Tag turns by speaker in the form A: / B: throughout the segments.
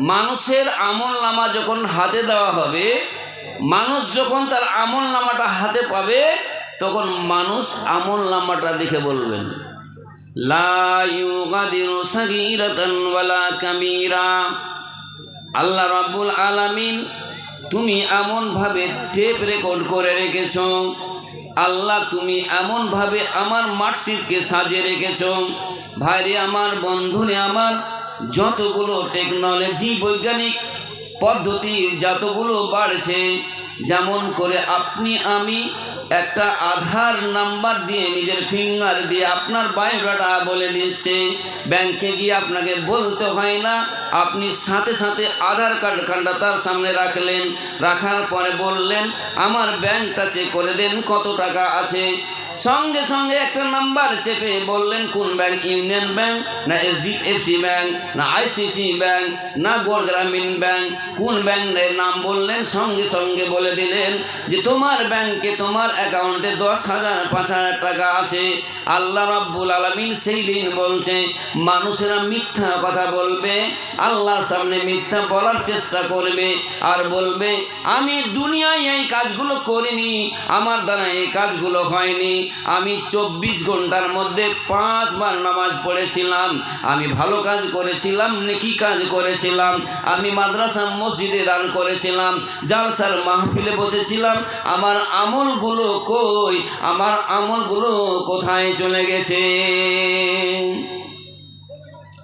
A: মানুষের আমল নামা যখন হাতে দেওয়া হবে, মানুষ যখন তার আমল নামাটা হাতে পাবে, তখন মানুষ আমল নামাটা দেখে বলবেন। আল্লাহ রাবুল আলামিন, তুমি এমনভাবে টেপ রেকর্ড করে রেখেছ। আল্লাহ, তুমি এমনভাবে আমার মার্কশিটকে সাজিয়ে রেখেছ। ভাইরে আমার, বন্ধুরে আমার যতগুলো টেকনোলজি বৈজ্ঞানিক পদ্ধতি যতগুলো বাড়ছে, যেমন করে আপনি, আমি একটা আধার নাম্বার দিয়ে নিজের ফিঙ্গার দিয়ে আপনার বায়োডাটা বলে দিচ্ছে। ব্যাংকে গিয়ে আপনাকে বলতে হয় না, আপনি সাথে সাথে আধার কার্ড খানটা তার সামনে রাখলেন, রাখার পরে বললেন, আমার ব্যাংকটা চেক করে দেন কত টাকা আছে। সঙ্গে সঙ্গে একটা নাম্বার চেপে বললেন, কোন ব্যাংক? ইউনিয়ন ব্যাংক, না এস এইচডিএফসি ব্যাংক, না আইসিসি ব্যাংক, না গোল্ড গ্রামীণ ব্যাংক? কোন ব্যাংকের নাম বললেন? সঙ্গে সঙ্গে বলে দিলেন যে, তোমার ব্যাংকে তোমার অ্যাকাউন্টে দশ হাজার, পাঁচ হাজার টাকা আছে। আল্লাহ রাব্বুল আলমিন সেই দিন বলছে, মানুষেরা মিথ্যা কথা বলবে, আল্লাহর সামনে মিথ্যা বলার চেষ্টা করবে আর বলবে, আমি দুনিয়ায় এই কাজগুলো করিনি, আমার দ্বারা এই কাজগুলো হয়নি। আমি চব্বিশ ঘণ্টার মধ্যে পাঁচবার নামাজ পড়েছিলাম। আমি ভালো কাজ করেছিলাম, নেকি কাজ করেছিলাম। আমি মাদ্রাসা মসজিদে দান করেছিলাম, জালসার মাহফিলে বসেছিলাম। আমার আমলগুলো কই? আমার আমলগুলো কোথায় চলে গেছে?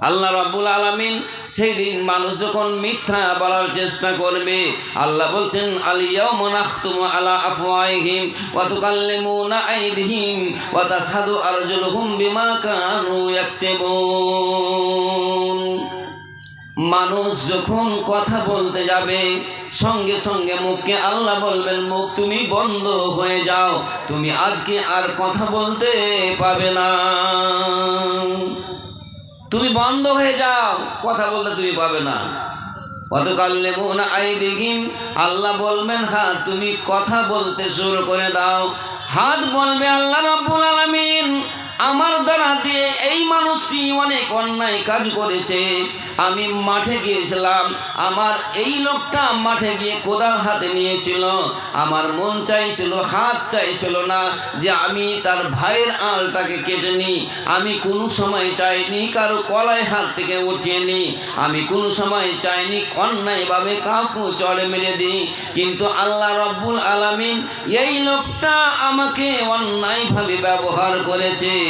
A: আল্লাহ রাব্বুল আলামিন সেই দিন মানুষ যখন মিথ্যা বলার চেষ্টা করবে, আল্লাহ বলছেন আলিয়াউমা নাখতুমু আলা আফওয়াহিহিম ওয়া তুকাল্লিমুনা আইদিহিম ওয়া তাশহাদু আরজুলুহুম বিমা কানু ইয়াকসিবুন। মানুষ যখন কথা বলতে যাবে, সঙ্গে সঙ্গে মুখকে আল্লাহ বলবেন, মুখ তুমি বন্ধ হয়ে যাও, তুমি আজকে আর কথা বলতে পাবে না। তুমি বন্ধ হয়ে যাও। কথা বলতে তুমি পাবে না। গতকাল নেব না আই দেখিম আল্লাহ বলবেন হ্যাঁ তুমি কথা বলতে শুরু করে দাও। হাত বলবে আল্লাহ রব্বুল আলামিন। আমার দ্বারা দিয়ে এই মানুষটি অনেক অন্যায় কাজ করেছে। আমি মাঠে গিয়েছিলাম, আমার এই লোকটা মাঠে গিয়ে কোদাল হাতে নিয়েছিল। আমার মন চাইছিল, হাত চাইছিল না যে আমি তার ভাইয়ের আলটাকে কেটে নিই। আমি কোনো সময় চাইনি কারও কলায় হাত থেকে উঠিয়ে নিই। আমি কোনো সময় চাইনি অন্যায়ভাবে কাউকে চড়ে মেরে দিই। কিন্তু আল্লাহ রব্বুল আলামিন এই লোকটা আমাকে অন্যায়ভাবে ব্যবহার করেছে।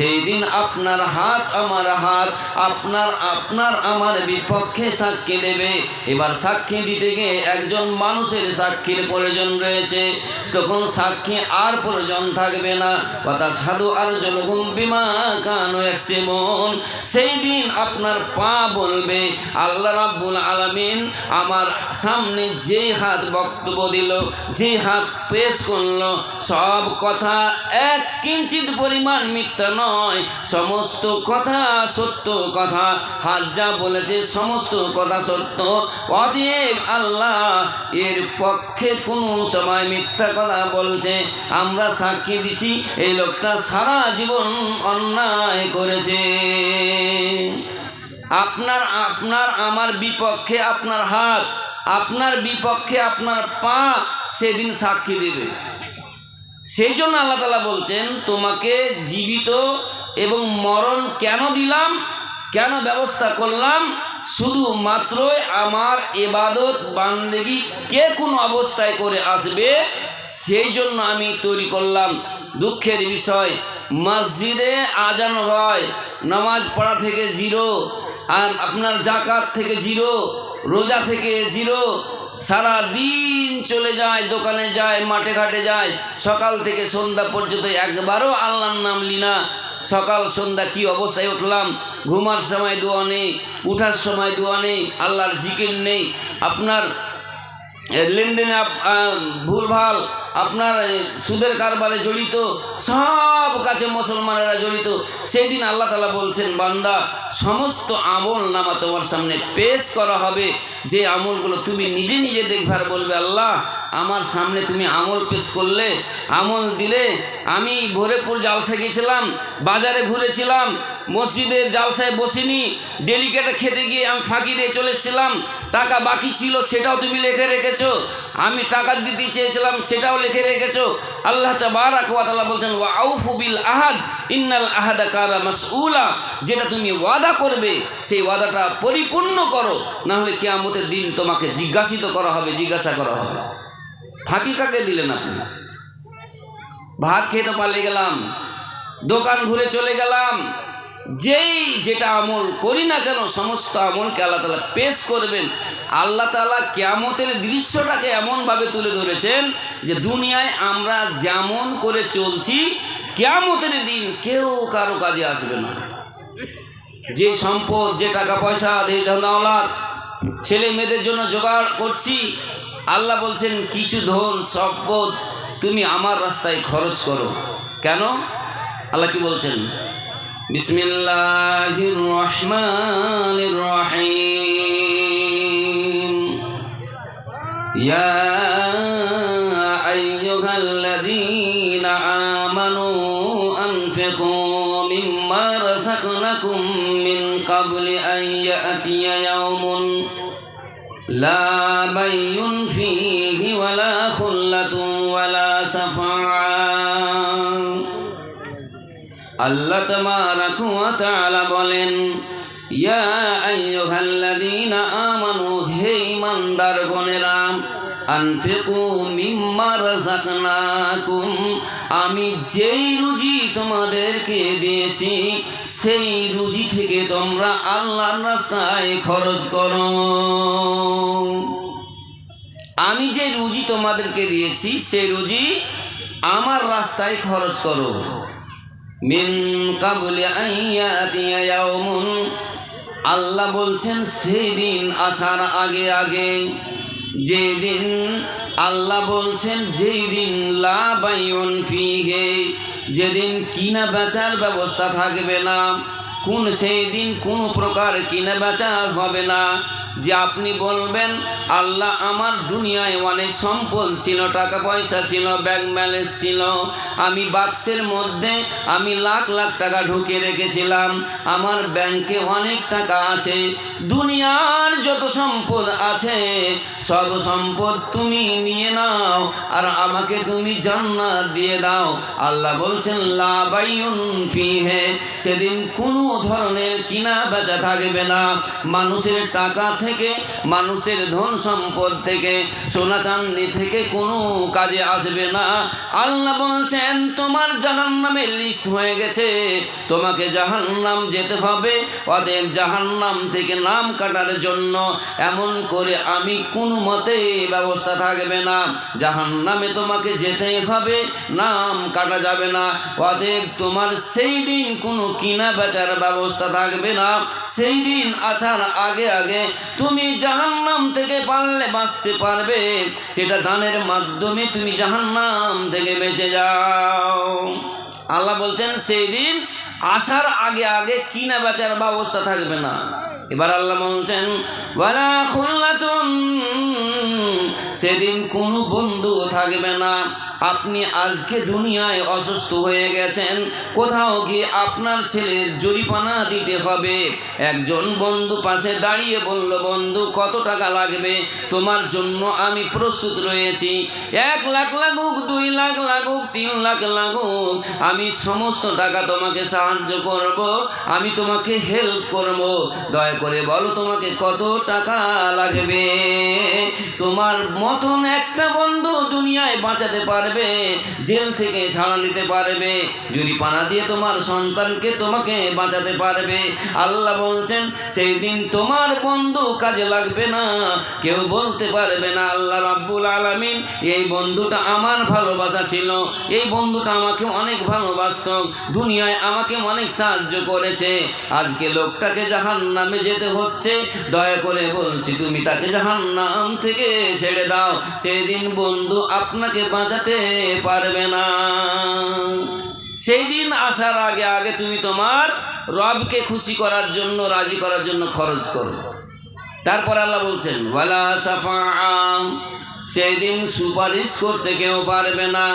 A: সেই দিন আপনার হাত আমার হাত, আপনার আপনার আমার বিপক্ষে সাক্ষী দেবে। এবার সাক্ষী দিতে গিয়ে একজন মানুষের সাক্ষীর প্রয়োজন রয়েছে। তখন সাক্ষী আর প্রয়োজন থাকবে না। কথা সাধু আর জনগুম বিমা কান একসেমন সেই দিন আপনার পা বলবে, আল্লাহ রাব্বুল আলামিন আমার সামনে যে হাত বক্তব্য দিল, যে হাত পেশ করল, সব কথা এক কিঞ্চিত পরিমাণ মিথ্যা সমস্ত কথা সত্য কথা, হাত যা বলেছে সমস্ত কথা সত্য। অতএব আল্লাহ এর পক্ষে কোনো সময় মিথ্যা কথা বলছে। আমরা সাক্ষী দিচ্ছি এই লোকটা সারা জীবন অন্যায় করেছে। আপনার আপনার, আমার বিপক্ষে আপনার হাত, আপনার বিপক্ষে আপনার পা সেদিন সাক্ষী দেবে। সেই জন্য আল্লাহ তালা বলছেন, তোমাকে জীবিত এবং মরণ কেন দিলাম? কেন ব্যবস্থা করলাম? শুধুমাত্রই আমার এবাদত বান্দেগি কে কোন অবস্থায় করে আসবে? সেই জন্য আমি তৈরি করলাম দুঃখের বিষয়। মসজিদে আজান হয়, নামাজ পড়া থেকে জিরো, আর আপনার জাকাত থেকে জিরো, রোজা থেকে জিরো সারা দিন চলে যায়, দোকানে যায়, মাঠে ঘাটে যায়। সকাল থেকে সন্ধ্যা পর্যন্ত একবারও আল্লাহর নাম লিনা সকাল, সন্ধ্যা কি অবস্থায় উঠলাম? ঘুমার সময় দোয়া নেই, উঠার সময় দোয়া নেই, আল্লাহর জিকির নেই। আপনার লেনদেনে ভুলভাল আপনার সুদের কারবারে জড়িত, সব কাছে মুসলমানেরা জড়িত। সেই দিন আল্লাহ তালা বলছেন, বান্দা, সমস্ত আমল নামা তোমার সামনে পেশ করা হবে। যে আমলগুলো তুমি নিজে নিজে দেখবে আর বলবে, আল্লাহ, আমার সামনে তুমি আমল পেশ করলে, আমল দিলে আমি ভোরেপুর জালসা গেছিলাম, বাজারে ঘুরেছিলাম মসজিদের জালসায় বসিনি ডেলিকেটে খেতে গিয়ে আমি ফাঁকি দিয়ে চলে এসেছিলাম, টাকা বাকি ছিল, সেটাও তুমি লিখে রেখেছো। আমি টাকা দিতে চেয়েছিলাম, সেটাও লিখে রেখেছো। আল্লাহ তাবারাকাল্লাহ বলছেন ওয়া আউফুবিল আহাদ, ইন্নাল আহাদা কারা মাসউলা যেটা তুমি ওয়াদা করবে, সেই ওয়াদাটা পরিপূর্ণ করো না হলে কেয়ামতের দিন তোমাকে জিজ্ঞাসিত করা হবে, জিজ্ঞাসা করা হবে। ফাঁকি কাকে দিলেন আপনি? ভাত খেতে পালিয়ে গেলাম, দোকান ঘুরে চলে গেলাম যেই যেটা আমল করি না কেন, সমস্ত আমলকে আল্লাহ তালা পেশ করবেন। আল্লাহ তালা কেয়ামতের দৃশ্যটাকে এমনভাবে তুলে ধরেছেন যে দুনিয়ায় আমরা যেমন করে চলছি, কেয়ামতের দিন কেউ কারও কাজে আসবে না। যে সম্পদ, যে টাকা পয়সা যে ধনদৌলত ছেলে মেয়েদের জন্য জোগাড় করছি, আল্লাহ বলছেন, কিছু ধন, সম্পদ তুমি আমার রাস্তায় খরচ করো। কেন? আল্লাহ কি বলছেন? বিসমিল্লাহির রহমানির রহিম ইয়া আইয়ুহাল্লাযীনা আমানু আনফিকু মিম্মা রাযাকনাকুম মিন ক্বাবলি আন ইয়াতিয়া ইয়াওমুন লা বাইয়ুন ফীহি আল্লাহ তাআলা বলেন, ইয়া আইয়ুহাল্লাযীনা আমানু, হে ঈমানদার গণেরা আনফিকু মিম্মা রাযাকনাকুম, আমি যেই রুজি তোমাদেরকে দিয়েছি, সেই রুজি থেকে তোমরা আল্লাহর রাস্তায় খরচ করো। আমি যে রুজি তোমাদেরকে দিয়েছি সেই রুজি আমার রাস্তায় খরচ করো। মিন কাবলি আইয়াতিয়া ইয়াউমুন। আল্লাহ বলছেন, সেই দিন আসার আগে আগে, যেদিন আল্লাহ বলছেন, যেই দিন লা বাইউন ফিহে, যেদিন কিনা বেচার ব্যবস্থা থাকবে না কোন সেই দিন কোনো প্রকার কিনা বেচা হবে না। যে আপনি বলবেন, আল্লাহ আমার দুনিয়ায় অনেক সম্পদ ছিল, টাকা পয়সা ছিল ব্যাংক ব্যালেন্স ছিল, আমি বাক্সের মধ্যে আমি লাখ লাখ টাকা ঢুকে রেখেছিলাম, আমার ব্যাংকে অনেক টাকা আছে, দুনিয়ার যত সম্পদ আছে, সব সম্পদ তুমি নিয়ে নাও, আর আমাকে তুমি জান্নাত দিয়ে দাও। আল্লাহ বলছেন লাবাইউন ফিহে। সেদিন কোনো ধরনের কিনা বেচা থাকবে না। মানুষের টাকা থেকে, মানুষের ধন সম্পদ থেকে, সোনা চান্দি থেকে কোনো কাজে আসবে না। আল্লাহ বলছেন, তোমার জাহান্নামের লিস্ট হয়ে গেছে। তোমাকে জাহান্নাম যেতে হবে। অতএব জাহান্নাম থেকে নাম কাটার জন্য এমন করে আমি কোনো মতে ব্যবস্থা থাকবে না। জাহান্নামে তোমাকে যেতেই হবে, নাম কাটা যাবে না। অতএব তোমার সেই দিন কোনো কিনা বেচার ব্যবস্থা থাকবে না। সেই দিন আসার আগে আগে তুমি জাহান্নাম থেকে পারলে বাঁচতে পারবে। সেটা দানের মাধ্যমে তুমি জাহান্নাম থেকে বেঁচে যাও। আল্লাহ বলছেন, সেই দিন আসার আগে আগে কিনা বেচার ব্যবস্থা থাকবে না। এবার আল্লাহ বলছেন সেদিন কোনো বন্ধু থাকবে না। আপনি আজকে দুনিয়ায় অসুস্থ হয়ে গেছেন। কোথাও গিয়ে আপনার ছেলের জরিপানা দিতে হবে? একজন বন্ধু পাশে দাঁড়িয়ে বলল, বন্ধু, কত টাকা লাগবে? তোমার জন্য আমি প্রস্তুত রয়েছি। এক লাখ লাগুক, দুই লাখ লাগুক, তিন লাখ লাগুক। আমি সমস্ত টাকা তোমাকে সাহায্য করব। আমি তোমাকে হেল্প করব। দয়া করে বলো তোমাকে কত টাকা লাগবে? তোমার মতন একটা বন্ধু দুনিয়ায় বাঁচাতে পারবে, জেল থেকে ছাড়া নিতে পারবে। যদি পানা দিয়ে তোমার সন্তানকে তোমাকে বাঁচাতে পারবে, আল্লাহ বলছেন, সেই দিন তোমার বন্ধু কাজে লাগবে না। কেউ বলতে পারবে না, আল্লাহ রাব্বুল আলামিন, এই বন্ধুটা আমার ভালোবাসা ছিল। এই বন্ধুটা আমাকে অনেক ভালোবাসত, দুনিয়ায় আমাকে অনেক সাহায্য করেছে। আজকে লোকটাকে জাহান নামে যেতে হচ্ছে, দয়া করে বলছি, তুমি তাকে জাহান নাম থেকে ছেড়ে দাও। সেদিন বন্ধু আপনাকে বাঁচাতে পারবে না। সেই দিন আসার আগে আগে তুমি তোমার রবকে খুশি করার জন্য, রাজি করার জন্য খরচ করো। তারপর আল্লাহ বলছেন, ওয়ালা সাফা সেই দিন সুপারিশ করতে কেউ পারবে না।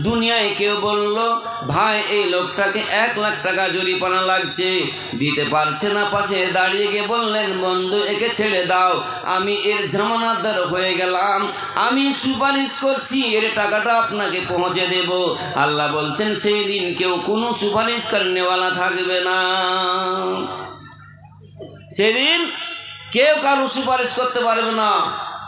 A: দুনিয়ায় কেউ বলল, ভাই, এই লোকটাকে এক লাখ টাকা জরিপানা লাগছে। দিতে পারছে না, পাশে দাঁড়িয়ে গিয়ে বললেন, বন্ধু, একে ছেড়ে দাও। আমি এর জামানাদার হয়ে গেলাম। আমি সুপারিশ করছি, এর টাকাটা আপনাকে পৌঁছে দেব। আল্লাহ বলছেন, সেই দিন কেউ কোনো সুপারিশ নেওয়ালা থাকবে না। সেদিন কেউ কারও সুপারিশ করতে পারবে না।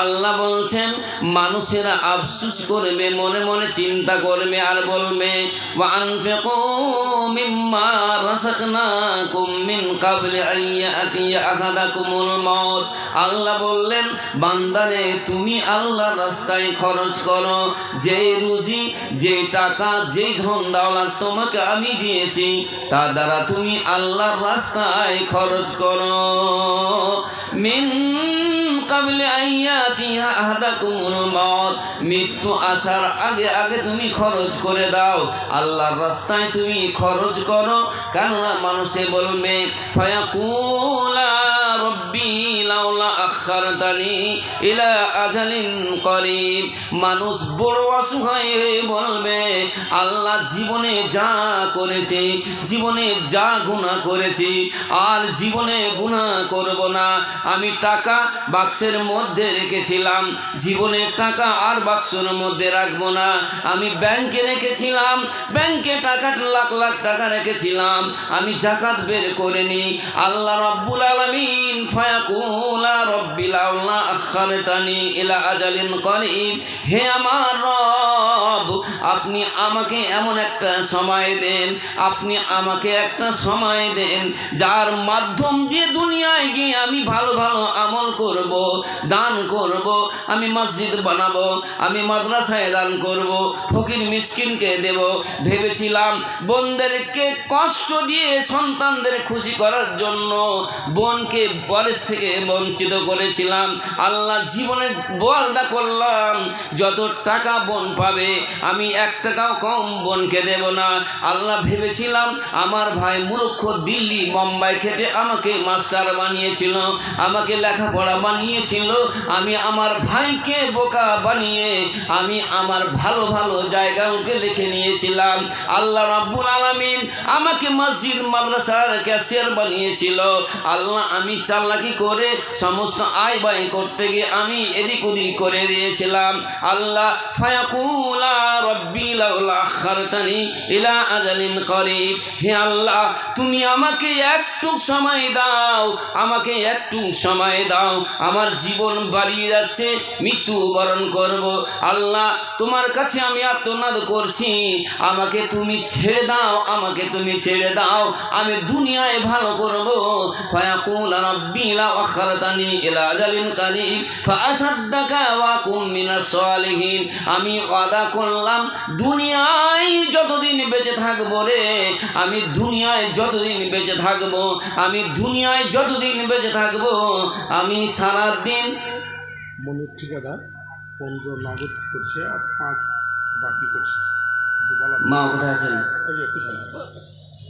A: আল্লাহ বলছেন, মানুষেরা আফসুস করবে, মনে মনে চিন্তা করবে আর বলবে আল্লাহ বললেন, বান্দারে, তুমি আল্লাহ রাস্তায় খরচ করো, যে রুজি, যে টাকা যেই ধন দাওলা তোমাকে আমি দিয়েছি তার দ্বারা তুমি আল্লাহর রাস্তায় খরচ করো। মিন কাবলে মৃত্যু আসার আগে আগে তুমি খরচ করে দাও। আল্লাহর রাস্তায় তুমি খরচ করো। কেননা মানুষে বলবে, ফায়াকুলা মানুষ বড় অসহায় হয়ে বলবে, আল্লাহ জীবনে যা করেছে, জীবনে যা গুণা করেছি, আর জীবনে গুণা করব না। আমি টাকা বাক্সের মধ্যে রেখেছিলাম জীবনের টাকা আর বাক্সের মধ্যে রাখব না। আমি ব্যাংকে রেখেছিলাম, ব্যাংকে টাকা, লাখ লাখ টাকা রেখেছিলাম। আমি জাকাত বের করে নি আল্লাহ রব্বুল আলামিন ফায়াকুলা রব্বিল আল্লাহ আখারতানি ইলা আজালিন করিব হে আমার রব আপনি আমাকে এমন একটা সময় দেন, আপনি আমাকে একটা সময় দেন, যার মাধ্যম দিয়ে দুনিয়ায় গিয়ে আমি ভালো ভালো আমল করব, দান করব, আমি মসজিদ বানাবো, আমি মাদ্রাসায় দান করব, ফকির মিসকিনকে দেব। ভেবেছিলাম বোনদেরকে কষ্ট দিয়ে সন্তানদের খুশি করার জন্য বোনকে বয়স থেকে বঞ্চিত করেছিলাম। আল্লাহ জীবনে বলদা করলাম। যত টাকা বোন পাবে আমি এক টাকাও কম বোনকে দেব না। আল্লাহ ভেবেছিলাম আমার ভাই মূর্খ দিল্লি মুম্বাই খেটে আমাকে মাস্টার বানিয়েছিল, আমাকে লেখাপড়া বানিয়েছিল। আমি আমার ভাইকে বোকা বানিয়ে আমি আমার ভালো ভালো জায়গাকে লিখে নিয়েছিলাম। আল্লাহ রাব্বুল আলামিন আমাকে মসজিদ, মাদ্রাসার ক্যাশিয়ার বানিয়েছিল। আল্লাহ আমি চাল্লাকি করে সমস্ত আয় ব্যয় করতে গিয়ে আমি এদিক ওদিক করে দিয়েছিলাম। আল্লাহ ফায়াকুলা জীবন বাড়িয়ে যাচ্ছে করব। আল্লাহ, তোমার কাছে আমি আত্মনাদ করছি, আমাকে তুমি ছেড়ে দাও, আমাকে তুমি ছেড়ে দাও, আমি দুনিয়ায় ভালো করব। কুম আমি ওয়াদা করলাম দুনিয়ায় যতদিন বেঁচে থাকব রে আমি দুনিয়ায় যতদিন বেঁচে থাকব আমি দুনিয়ায় যতদিন বেঁচে থাকব আমি সারাদিন
B: মনির ঠিকাদার পনেরো নগদ করছে আর পাঁচ বাকি করছে।
A: মা কোথায় আছেন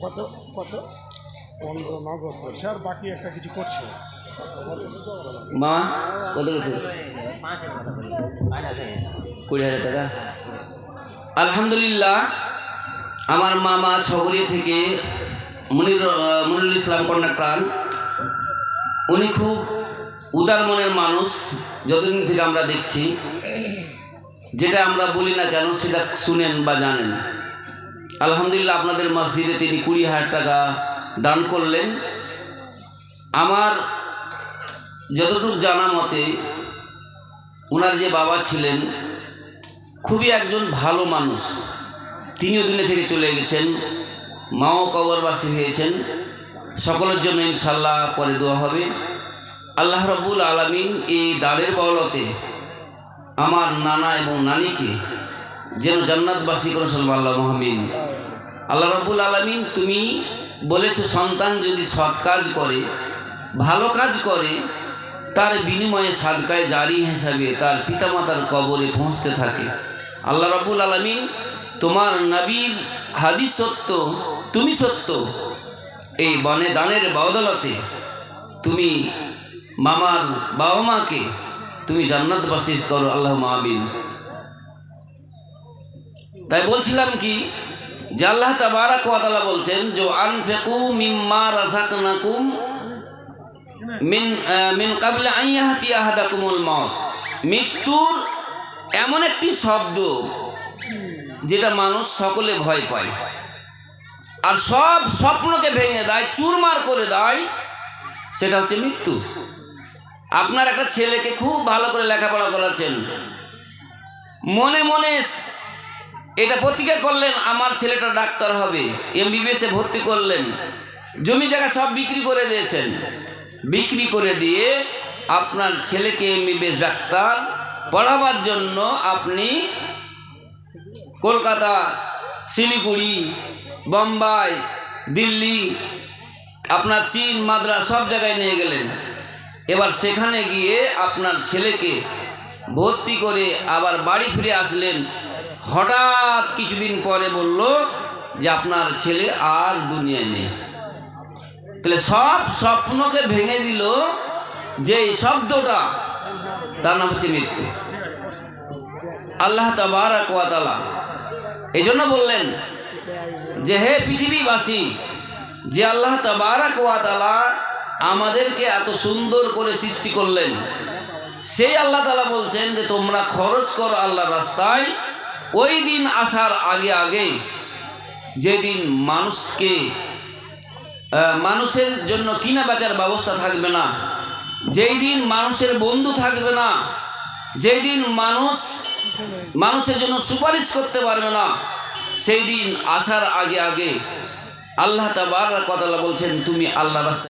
C: কত কত?
B: পনেরো নগদ করছে আর বাকি একটা কিছু করছে।
A: মা, কত
C: হাজার
A: কুড়ি হাজার টাকা? আলহামদুলিল্লাহ, আমার মামা ছগরি থেকে মনির মনিরুল ইসলাম কন্ডাক্টর উনি খুব উদার মনের মানুষ, যতদিন থেকে আমরা দেখছি। যেটা আমরা বলি না কেন, সেটা শুনেন বা জানেন। আলহামদুলিল্লাহ, আপনাদের মসজিদে তিনি কুড়ি হাজার টাকা দান করলেন। আমার যতটুকু জানা মতে ওনার যে বাবা ছিলেন, খুবই একজন ভালো মানুষ। তিনিও দুনিয়া থেকে চলে গেছেন, মাও কবরবাসী হয়েছেন। সকলের জন্য ইনশাল্লাহ পরে দেওয়া হবে। আল্লাহ রব্বুল আলমিন এই দানের বলতে আমার নানা এবং নানিকে যেন জান্নাতবাসী করে আল্লাহ মহামিন আল্লাহ রবুল আলমিন, তুমি বলেছ সন্তান যদি সৎ কাজ করে, ভালো কাজ করে তার বিনিময়ে সাদকায় জারি হিসাবে তার পিতামাতার কবরে পৌঁছতে থাকে। আল্লাহ রাবুল আলমিন তোমার নবীর হাদিস সত্য, তুমি সত্য, এই বনে দানের বদলতে তুমি মামার বাবা মাকে তুমি জান্নাত বাসিস করো আল্লাহ মাবিন তাই বলছিলাম কি, যে আল্লাহ তাবারাক বলছেন যে, আনফিকু মিম্মা রাযাকনাকুম মিন মিন ক্বাবলি আন ইয়াহতি আহাদাকুমুল মাউত। মৃত্যুর এমন একটি শব্দ যেটা মানুষ সকলে ভয় পায়। আর সব স্বপ্নকে ভেঙে দেয়, চুরমার করে দেয়, সেটা হচ্ছে মৃত্যু। আপনার একটা ছেলেকে খুব ভালো করে লেখাপড়া করাচ্ছেন। মনে মনে এটা প্রতিজ্ঞা করলেন, আমার ছেলেটা ডাক্তার হবে। এমবিবিএসে ভর্তি করলেন। জমি জায়গা সব বিক্রি করে দিয়েছেন। বিক্রি করে দিয়ে আপনার ছেলেকে এমবিবিএস ডাক্তার পড়াবার জন্য আপনি কলকাতা, শিলিগুড়ি, বোম্বাই, দিল্লি, আপনার চীন, মাদ্রাস সব জায়গায় নিয়ে গেলেন। এবার সেখানে গিয়ে আপনার ছেলেকে ভর্তি করে আবার বাড়ি ফিরে আসলেন। হঠাৎ কিছুদিন পরে বলল যে আপনার ছেলে আর দুনিয়ায় নেই। তাহলে সব স্বপ্নকে ভেঙে দিল যে শব্দটা, তার নাম হচ্ছে মৃত্যু। আল্লাহ তাবারাক এই জন্য বললেন যে হে পৃথিবীবাসী, যে আল্লাহ তাবারাক আমাদেরকে এত সুন্দর করে সৃষ্টি করলেন, সেই আল্লাহ তাআলা বলছেন যে তোমরা খরচ করো আল্লাহ রাস্তায়, ওই দিন আসার আগে আগে যেদিন মানুষকে মানুষের জন্য কিনা বেচার ব্যবস্থা থাকবে না। যেই দিন মানুষের বন্ধু থাকবে না, যেই দিন মানুষ মানুষের জন্য সুপারিশ করতে পারবে না, সেই দিন আসার আগে আগে আল্লাহ তাবার কথা বলছেন, তুমি আল্লাহ রাস্তা